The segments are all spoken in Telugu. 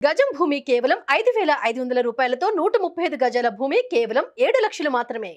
గజం భూమి కేవలం ఐదు వేల ఐదు వందల రూపాయలతో నూట ముప్పై ఐదు గజాల భూమి కేవలం ఏడు లక్షలు మాత్రమే.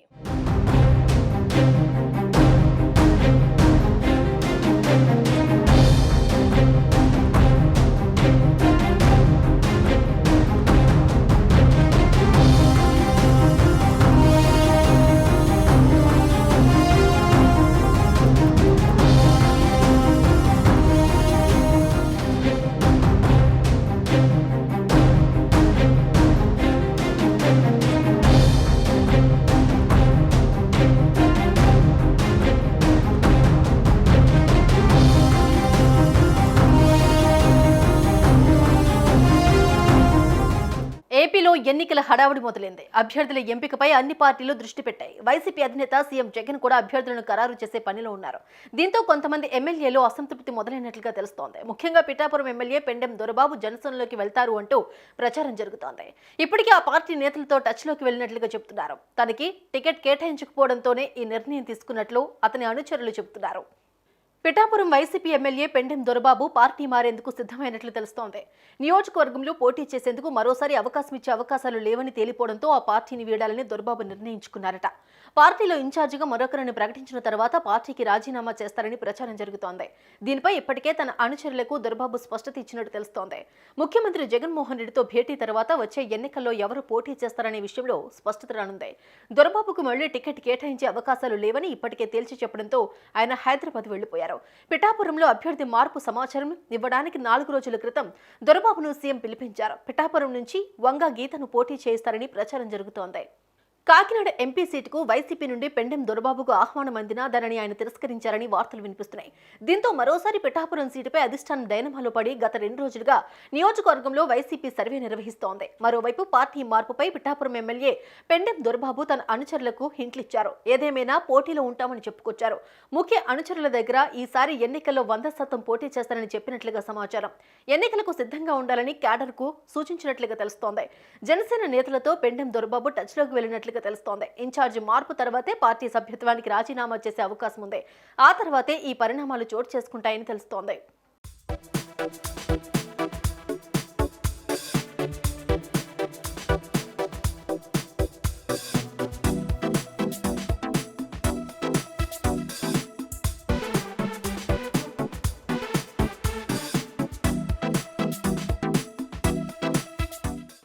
ఏపీలో ఎన్నికల హడావుడి మొదలైంది. అభ్యర్థుల ఎంపికపై అన్ని పార్టీలు దృష్టి పెట్టాయి. వైసీపీ అధినేత సీఎం జగన్ కూడా అభ్యర్థులను ఖరారు చేసే పనిలో ఉన్నారు. దీంతో కొంతమంది ఎమ్మెల్యేలు అసంతృప్తి మొదలైనట్లుగా తెలుస్తోంది. ముఖ్యంగా పిఠాపురం ఎమ్మెల్యే పెండెం దొరబాబు జనసేనలోకి వెళ్తారు అంటూ ప్రచారం జరుగుతోంది. ఇప్పటికే ఆ పార్టీ నేతలతో టచ్లోకి వెళ్ళినట్లుగా చెబుతున్నారు. తనకి టికెట్ కేటాయించకపోవడంతోనే ఈ నిర్ణయం తీసుకున్నట్లు అతని అనుచరులు చెబుతున్నారు. Pithapuram YCP MLA Pendem Dorababu party మారేందుకు సిద్ధమైనట్లు తెలుస్తోంది. నియోజకవర్గంలో పోటీ చేసేందుకు మరోసారి అవకాశం ఇచ్చే అవకాశాలు లేవని తేలిపోవడంతో ఆ పార్టీని వీడాలని దొరబాబు నిర్ణయించుకున్నారట. పార్టీలో ఇన్ఛార్జిగా మరొకరిని ప్రకటించిన తర్వాత పార్టీకి రాజీనామా చేస్తారని ప్రచారం జరుగుతోంది. దీనిపై ఇప్పటికే తన అనుచరులకు దొరబాబు స్పష్టత ఇచ్చినట్టు తెలుస్తోంది. ముఖ్యమంత్రి జగన్మోహన్ రెడ్డితో భేటీ తర్వాత వచ్చే ఎన్నికల్లో ఎవరు పోటీ చేస్తారనే విషయంలో స్పష్టత రానుంది. దొరబాబుకు మళ్ళీ టికెట్ కేటాయించే అవకాశాలు లేవని ఇప్పటికే తేల్చి చెప్పడంతో ఆయన హైదరాబాద్ వెళ్ళిపోయారు పిఠాపురంలో అభ్యర్థి మార్పు సమాచారం ఇవ్వడానికి నాలుగు రోజుల క్రితం దొరబాబును సీఎం పిలిపించారు. పిఠాపురం నుంచి వంగ గీతను పోటీ చేయిస్తారని ప్రచారం జరుగుతోంది. కాకినాడ ఎంపీ సీటుకు వైసీపీ నుండి పెండెం దొరబాబుకు ఆహ్వానం అందినా దానిని ఆయన తిరస్కరించారని వార్తలు వినిపిస్తున్నాయి. దీంతో మరోసారి పిఠాపురం సీటుపై అధిష్టానం డైనమాలో పడి గత రెండు రోజులుగా నియోజకవర్గంలో వైసీపీ సర్వే నిర్వహిస్తోంది. మరోవైపు పార్టీ మార్పుపై పిఠాపురం ఎమ్మెల్యే పెండెం దొరబాబు తన అనుచరులకు హింట్లిచ్చారు. ఏదేమైనా పోటీలో ఉంటామని చెప్పుకొచ్చారు. ముఖ్య అనుచరుల దగ్గర ఈసారి ఎన్నికల్లో వంద శాతం పోటీ చేస్తారని చెప్పినట్లుగా సమాచారం. ఎన్నికలకు సిద్ధంగా ఉండాలని క్యాడర్కు సూచించినట్లుగా తెలుస్తోంది. జనసేన నేతలతో పెండెం దొరబాబు టచ్లోకి చేసినట్లుగా తెలుస్తోంది. ఇన్ఛార్జి మార్పు తర్వాతే పార్టీ సభ్యత్వానికి రాజీనామా చేసే అవకాశం ఉంది. ఆ తర్వాతే ఈ పరిణామాలు చోటు చేసుకుంటాయని తెలుస్తోంది.